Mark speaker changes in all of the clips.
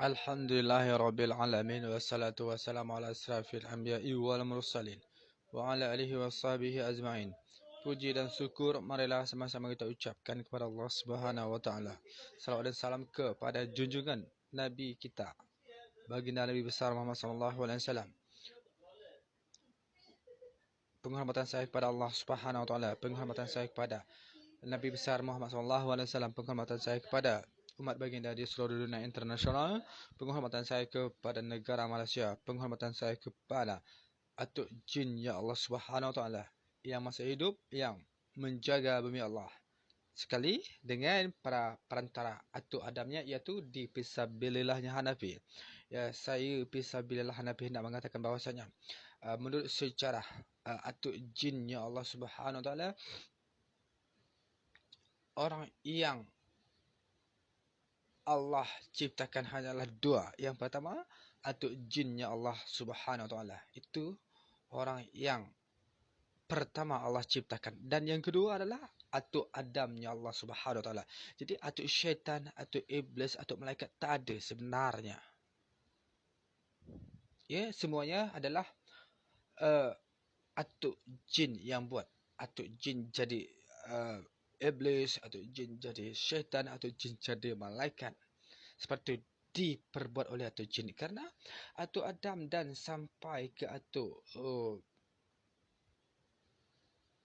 Speaker 1: Alhamdulillahirrabbilalamin Wassalatu wassalamu ala asrafil anbiya'i wal mursalin Wa ala alihi wa sahbihi azma'in Puji dan syukur marilah sama-sama kita ucapkan kepada Allah subhanahu wa ta'ala. Salawat dan salam kepada junjungan Nabi kita Baginda Nabi besar Muhammad sallallahu alaihi wasallam. Penghormatan saya kepada Allah subhanahu wa ta'ala Penghormatan saya kepada Nabi besar Muhammad sallallahu alaihi wasallam Penghormatan saya kepada umat baginda di seluruh dunia internasional, penghormatan saya kepada negara Malaysia, penghormatan saya kepada Atuk Jin Ya Allah Subhanahu Taala yang masih hidup, yang menjaga bumi Allah. Sekali dengan para perantara Atuk Adamnya iaitu di Pisabilillahnya Hanafi. Ya, saya Pisabilillah Hanafi nak mengatakan bahawasanya uh, menurut sejarah uh, Atuk Jin Ya Allah Subhanahu Taala orang yang Allah ciptakan hanyalah dua. Yang pertama, atuk jinnya Allah subhanahu wa ta'ala. Itu orang yang pertama Allah ciptakan. Dan yang kedua adalah atuk Adamnya Allah subhanahu wa ta'ala. Jadi atuk syaitan, atuk iblis, atuk malaikat tak ada sebenarnya. Ya, semuanya adalah uh, atuk jin yang buat. Atuk jin jadi uh, iblis atau jin jadi syaitan atau jin jadi malaikat. Seperti diperbuat oleh atau jin. Karena atau Adam dan sampai ke atau oh,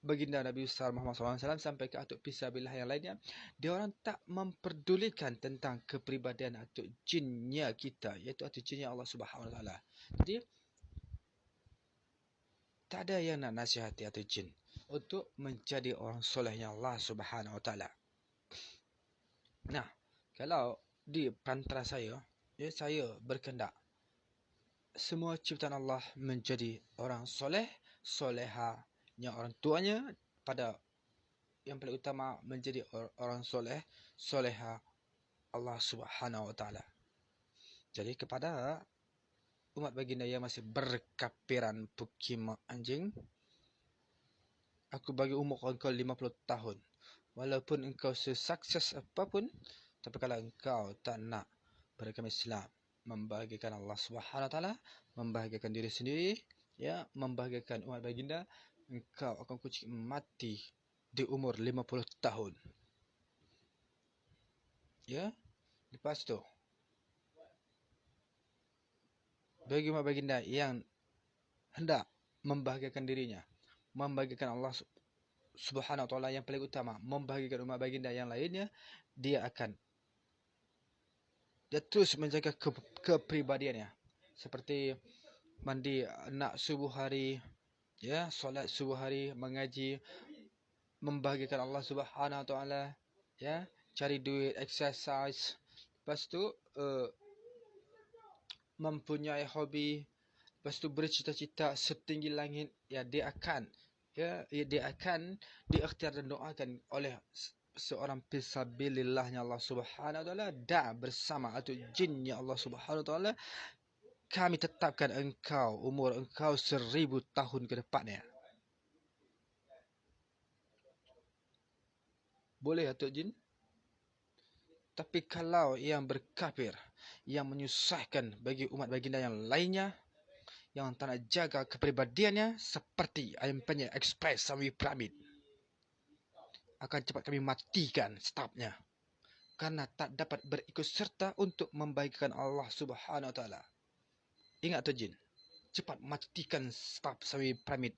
Speaker 1: baginda Nabi besar Muhammad SAW sampai ke atuk Pisabillah yang lainnya dia orang tak memperdulikan tentang kepribadian atuk jinnya kita iaitu atuk jinnya Allah Subhanahu Wa jadi tak ada yang nak nasihati atuk jin untuk menjadi orang solehnya Allah Subhanahu Wa Taala. Nah, kalau di pantara saya, ya saya berkendak semua ciptaan Allah menjadi orang soleh, soleha yang orang tuanya pada yang paling utama menjadi orang soleh, soleha Allah Subhanahu Wa Taala. Jadi kepada umat baginda yang masih berkapiran pukim anjing, aku bagi umur kau 50 tahun. Walaupun engkau sesukses apapun, tapi kalau engkau tak nak beragama Islam, membahagiakan Allah Subhanahu taala, membahagiakan diri sendiri, ya, membahagiakan umat baginda, engkau akan kucing mati di umur 50 tahun. Ya. Lepas tu bagi umat baginda yang hendak membahagiakan dirinya, membagikan Allah Subhanahu taala yang paling utama, membagikan umat baginda yang lainnya, dia akan dia terus menjaga ke, kepribadiannya. Seperti mandi nak subuh hari, ya, solat subuh hari, mengaji, membagikan Allah Subhanahu taala, ya, cari duit, exercise. Lepas tu uh, mempunyai hobi Lepas tu bercita-cita setinggi langit ya dia akan ya, ya dia akan diikhtiar dan doakan oleh seorang fisabilillahnya Allah Subhanahu wa taala. Da bersama atau jinnya Allah Subhanahu wa taala kami tetapkan engkau umur engkau seribu tahun ke depannya. Boleh atau jin? Tapi kalau yang berkafir yang menyusahkan bagi umat baginda yang lainnya yang tak nak jaga kepribadiannya seperti ayam penyet express sawi piramid. Akan cepat kami matikan stafnya. Karena tak dapat berikut serta untuk membaikkan Allah subhanahu wa ta'ala. Ingat tu jin. Cepat matikan staf sawi piramid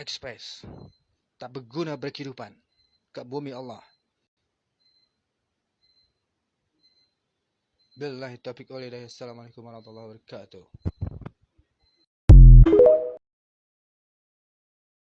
Speaker 1: express. Tak berguna berkehidupan. Kat bumi Allah. Billahi taufiq walhidayah. Assalamualaikum warahmatullahi wabarakatuh.